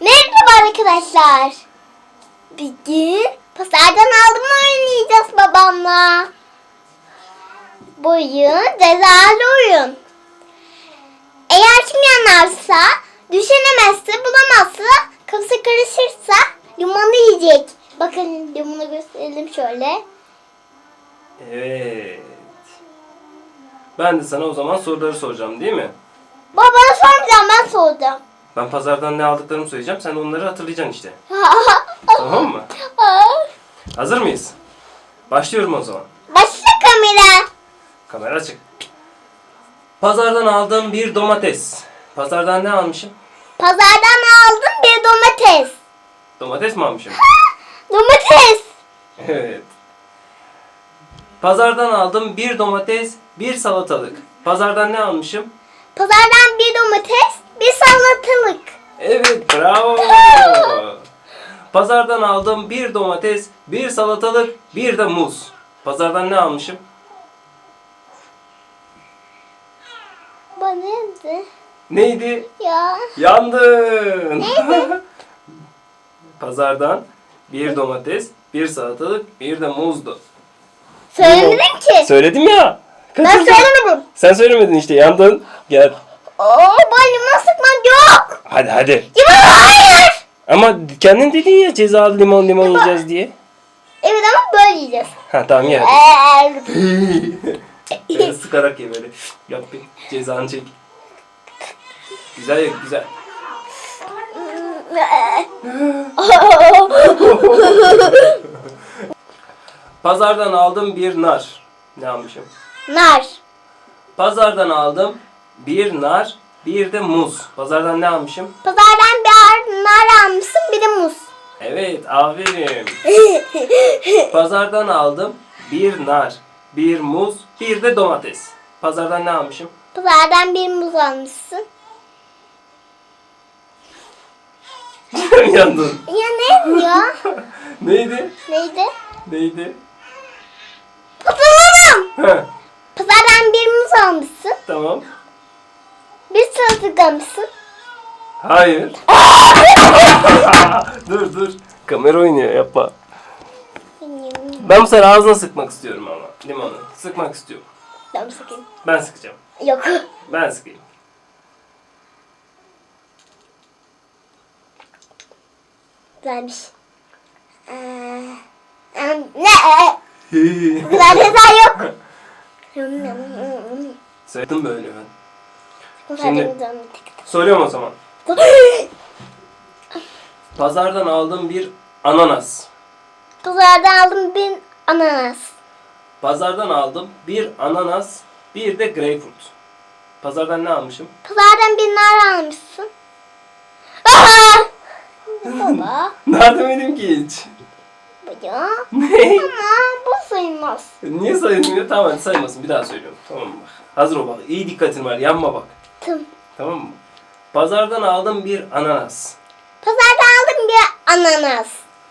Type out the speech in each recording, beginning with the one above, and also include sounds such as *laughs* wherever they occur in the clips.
Merhaba arkadaşlar. Bugün pazardan aldım oynayacağız babamla. Bu oyun cezalı oyun. Eğer kim yanarsa, düşünemezse, bulamazsa, kafası karışırsa limonu yiyecek. Bakın limonu gösterelim şöyle. Evet. Ben de sana o zaman soruları soracağım değil mi? Babana sormayacağım ben soracağım. Ben pazardan ne aldıklarımı söyleyeceğim. Sen onları hatırlayacaksın işte. *laughs* Tamam mı? Hazır mıyız? Başlıyorum o zaman. Başla kamera. Kamera açık. Pazardan aldığım bir domates. Pazardan ne almışım? Pazardan aldım bir domates. Domates mi almışım? *laughs* Domates. Evet. Pazardan aldım bir domates, bir salatalık. Pazardan ne almışım? Pazardan bir domates, bir salatalık. Evet, bravo. *laughs* Pazardan aldım bir domates, bir salatalık, bir de muz. Pazardan ne almışım? Bana neydi? Neydi? Ya. Yandın. *laughs* Pazardan bir domates, bir salatalık, bir de muzdu. Söylemedim ki. Söyledim ya. Ben Kaçırdın. söylemedim. Sen söylemedin işte yandın. Gel. Oo, ben limon sıkmak yok. Hadi hadi. Limon hayır. Ama kendin dedin ya cezalı limon limon yiyeceğiz diye. Evet ama böyle yiyeceğiz. Ha tamam ye hadi. Böyle sıkarak ye böyle. Yap bir cezanı çek. Güzel ye güzel. *laughs* Pazardan aldım bir nar. Ne almışım? Nar. Pazardan aldım bir nar, bir de muz. Pazardan ne almışım? Pazardan bir nar almışsın bir de muz. Evet, aferin. *laughs* Pazardan aldım bir nar, bir muz, bir de domates. Pazardan ne almışım? Pazardan bir muz almışsın. *laughs* Yandın. Ya ne ya? *laughs* Neydi? Neydi? Neydi? Heh, Pazardan bir muz almışsın. tamam. Bir salatalık almışsın. Hayır. *laughs* dur dur. Kamera oynuyor yapma. Ben bu sefer ağzına sıkmak istiyorum ama limonu. Sıkmak istiyorum. Ben sıkayım. Ben sıkacağım. Yok. Ben sıkayım. Güzelmiş. Ee, em, ne? *laughs* Güzel ceza yok. Söyledim böyle ben. Şimdi. Soruyorum o zaman. Pazardan aldığım bir ananas. Pazardan aldım bir ananas. Pazardan aldım bir ananas, bir de greyfurt. Pazardan ne almışım? Pazardan bir nar almışsın. Aha! Baba. *laughs* Nar demedim ki hiç. Ya. Ne? Ama bu sayılmaz. Niye sayılmıyor? Tamam hadi saymasın. Bir daha söylüyorum. Tamam mı? Hazır ol bak. İyi dikkatin var. Yanma bak. Tım. Tamam mı? Pazardan aldım bir ananas. Pazardan aldım bir ananas.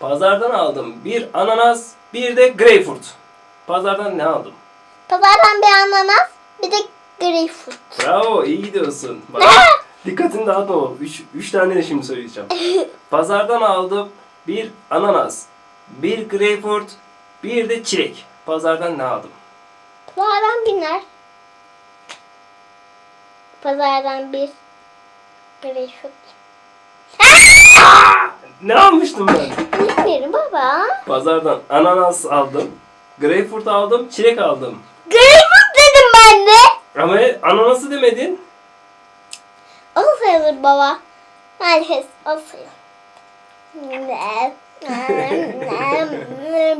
Pazardan aldım bir ananas, bir de greyfurt. Pazardan ne aldım? Pazardan bir ananas, bir de greyfurt. Bravo, iyi gidiyorsun. *laughs* Bak, dikkatin dağıtma bak. Üç, üç tane de şimdi söyleyeceğim. *laughs* Pazardan aldım bir ananas, bir greyfurt, bir de çilek. Pazardan ne aldım? Pazardan bir nar. Pazardan bir greyfurt. Ne almıştım ben? Bilmiyorum baba. Pazardan ananas aldım, greyfurt aldım, çilek aldım. Greyfurt dedim ben de. Ama ananası demedin. O sayılır baba. Maalesef o sayılır.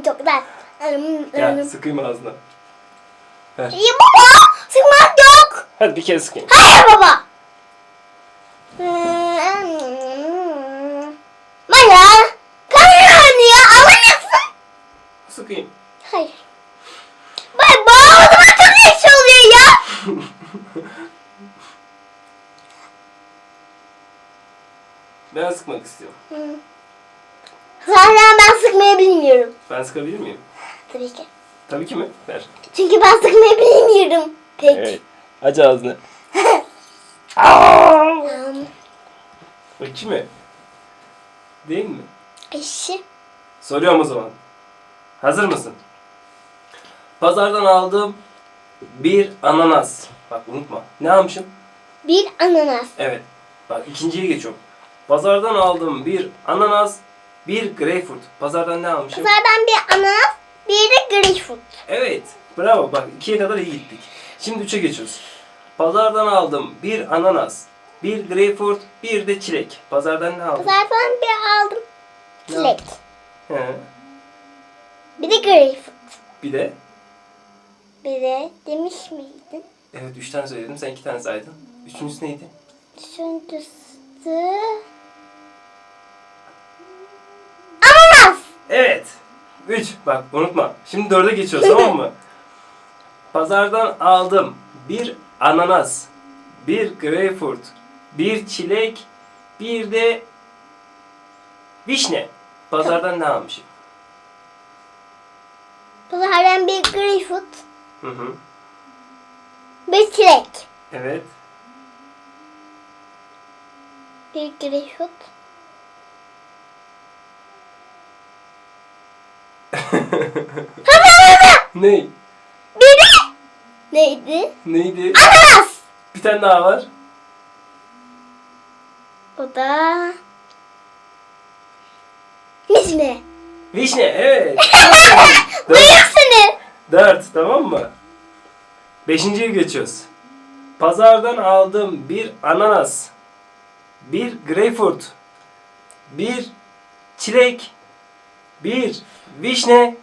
Çok güzel. Gel sıkayım ağzına. Ver. Ya baba sıkmak yok. Hadi bir kere sıkayım. Hayır baba. Bana kamera oynuyor alamıyorsun. Sıkayım. Hayır. Bay çok geç oluyor ya. *laughs* Ben sıkmak istiyorum. Zaten ben sıkmayı bilmiyorum. Ben sıkabilir miyim? Tabii ki. Tabii ki mi? Ver. Çünkü ben sıkmayı bilmiyorum. Peki. Evet. Aç ağzını. *laughs* Ekşi mi? Değil mi? Eşi. Soruyorum o zaman. Hazır mısın? Pazardan aldım bir ananas. Bak unutma. Ne almışım? Bir ananas. Evet. Bak ikinciye geçiyorum. Pazardan aldım bir ananas, bir greyfurt. Pazardan ne almışım? Pazardan bir ananas, bir de greyfurt. Evet. Bravo. Bak ikiye kadar iyi gittik. Şimdi üçe geçiyoruz. Pazardan aldım bir ananas, bir greyfurt, bir de çilek. Pazardan ne aldım? Pazardan bir aldım. Çilek. He. Bir de greyfurt. Bir de Bir de demiş miydin? evet üç tane söyledim. Sen iki tane saydın. Üçüncüsü neydi? Üçüncüsü... Ananas. Evet. 3. Bak unutma. Şimdi 4'e geçiyoruz tamam mı? *laughs* Pazardan aldım bir ananas, bir greyfurt, bir çilek, bir de vişne. Pazardan ne almışım? Pazardan bir greyfurt, Hı hı. bir çilek. Evet. Bir greyfurt. *laughs* Ne? Neydi? Neydi? Ananas. Bir tane daha var. O da vişne. Vişne evet. Buyur seni. 4 tamam mı? Beşinciye geçiyoruz. Pazardan aldım bir ananas, bir greyfurt, bir çilek, bir vişne,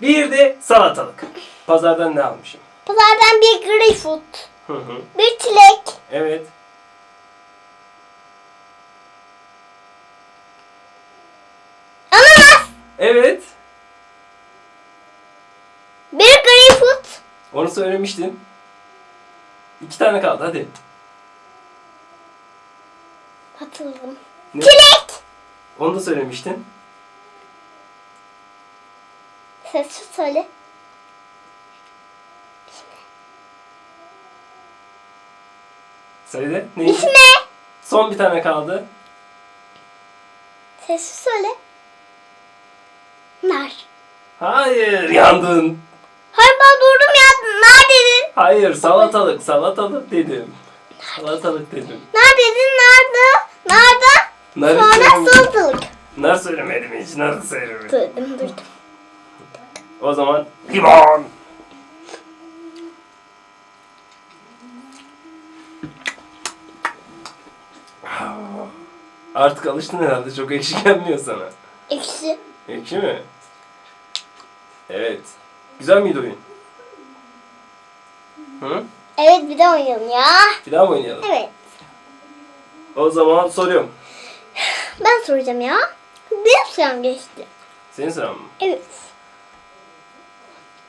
bir de salatalık. Pazardan ne almışım? Pazardan bir greyfurt, Hı hı. bir çilek, Evet. ananas, Evet. bir greyfurt, Onu söylemiştin. İki tane kaldı hadi. hatırladım. Ne? Çilek. Onu da söylemiştin. Sessiz söyle. Söyle. Neydi? Vişne. Son bir tane kaldı. Sessiz söyle. Nar. Hayır yandın. Hayır ben durdum ya. Nar dedin. Hayır salatalık salatalık dedim. Salatalık dedim. Nar dedin. Narda. Narda. Nar Sonra söylemedim. salatalık. Nar söylemedim hiç. Nar söylemedim. Duydum duydum. O zaman limon. Artık alıştın herhalde. Çok ekşi *laughs* gelmiyor sana. Ekşi. Ekşi mi? Evet. Güzel miydi oyun? Hı? Evet bir de oynayalım ya. Bir daha mı oynayalım? Evet. O zaman soruyorum. Ben soracağım ya. Benim sıram geçti. Senin sıran mı? Evet.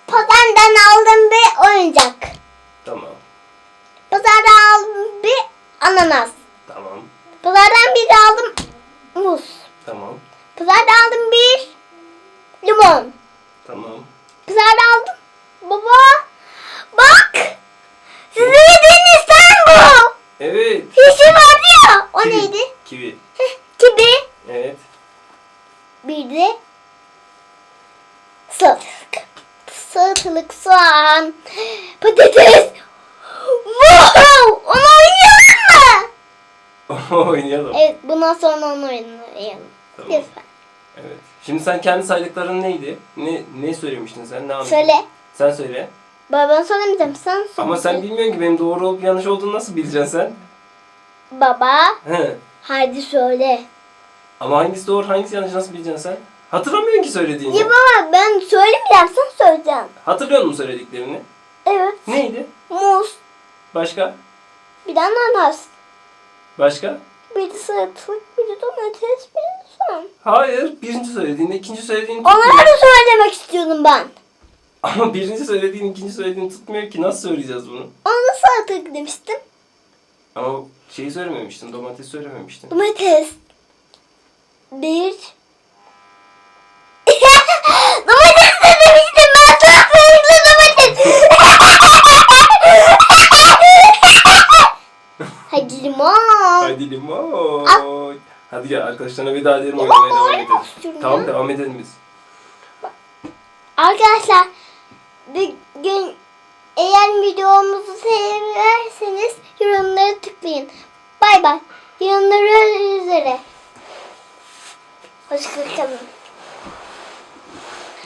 Pazardan aldım bir oyuncak. Tamam. Pazardan aldım bir ananas. De aldım muz. Tamam. Pazardan aldım bir limon. Tamam. Pazardan aldım. Baba bak. Sizin yediğiniz sen bu. Evet. Yeşil vardı ya. O Kivi. neydi? Kivi. Heh, Kibi. Evet. Bir de salatalık. Salatalık, soğan, patates. Wow! Onu oynayalım mı? *laughs* Oynayalım. Evet, bundan sonra onu oynayalım. Tamam. Lütfen. Evet. Şimdi sen kendi saydıkların neydi? Ne ne söylemiştin sen? Ne anladın? Söyle. Sen söyle. Baba ben söylemeyeceğim. Sen söyle. Ama sen bilmiyorsun ki benim doğru olup yanlış olduğunu nasıl bileceksin sen? Baba, He. hadi söyle. Ama hangisi doğru hangisi yanlış nasıl bileceksin sen? Hatırlamıyorsun ki söylediğini. Ya baba ben söylemeyeceğim. Sen söyleyeceksin. Hatırlıyor musun söylediklerini? Evet. Neydi? Muz. Başka? Bir de ananas. Başka? Bir de salatalık. Bir de domates. Bir de soğan. Hayır. Birinci söylediğinde ikinci söylediğini Onları tutmuyor. da söylemek istiyordum ben. Ama birinci söylediğin ikinci söylediğini tutmuyor ki. Nasıl söyleyeceğiz bunu? Ona da salatalık demiştim. Ama şeyi söylememiştin. Domates söylememiştin. Domates. Bir. domates de demiştim ben salatalıklı domates. Hadi limon. Hadi limon. Hadi gel arkadaşlarına veda edelim oynamaya devam edelim. Tamam devam edelim biz. Arkadaşlar bugün eğer videomuzu severseniz yorumlara tıklayın. Bay bay. Yorumlara üzere. Hoşçakalın.